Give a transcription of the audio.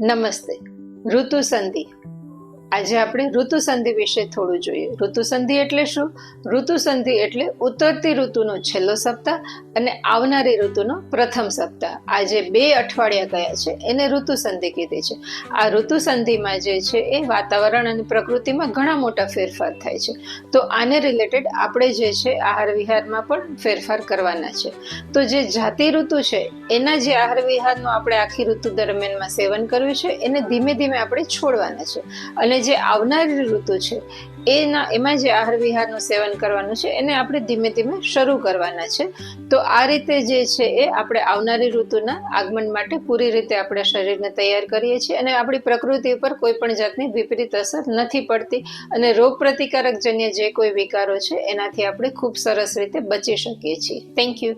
નમસ્તે. ઋતુ સંધિ. આજે આપણે ઋતુસંધિ વિશે થોડું જોઈએ. ઋતુસંધિ એટલે શું? ઋતુસંધિ એટલે ઉતરતી ઋતુનો છેલ્લો સપ્તાહ અને આવનારી ઋતુનો પ્રથમ સપ્તાહ. આજે બે અઠવાડિયા ગયા છે, એને ઋતુસંધિ કીધી છે. આ ઋતુ સંધિમાં જે છે એ વાતાવરણ અને પ્રકૃતિમાં ઘણા મોટા ફેરફાર થાય છે. તો આને રિલેટેડ આપણે જે છે આહાર વિહારમાં પણ ફેરફાર કરવાના છે. તો જે જાતિ ઋતુ છે, એના જે આહાર વિહારનું આપણે આખી ઋતુ દરમિયાનમાં સેવન કર્યું છે, એને ધીમે ધીમે આપણે છોડવાના છે. અને જે આવનારી ઋતુ છે, એના, એમાં જે આહાર વિહારનું સેવન કરવાનું છે, એને આપણે ધીમે ધીમે શરૂ કરવાના છે. તો આ રીતે જે છે એ આપણે આવનારી ઋતુના આગમન માટે પૂરી રીતે આપણે શરીરને તૈયાર કરીએ છીએ અને આપણી પ્રકૃતિ ઉપર કોઈ પણ જાતની વિપરીત અસર નથી પડતી અને રોગ પ્રતિકારક જન્ય જે કોઈ વિકારો છે, એનાથી આપણે ખૂબ સરસ રીતે બચી શકીએ છીએ. Thank you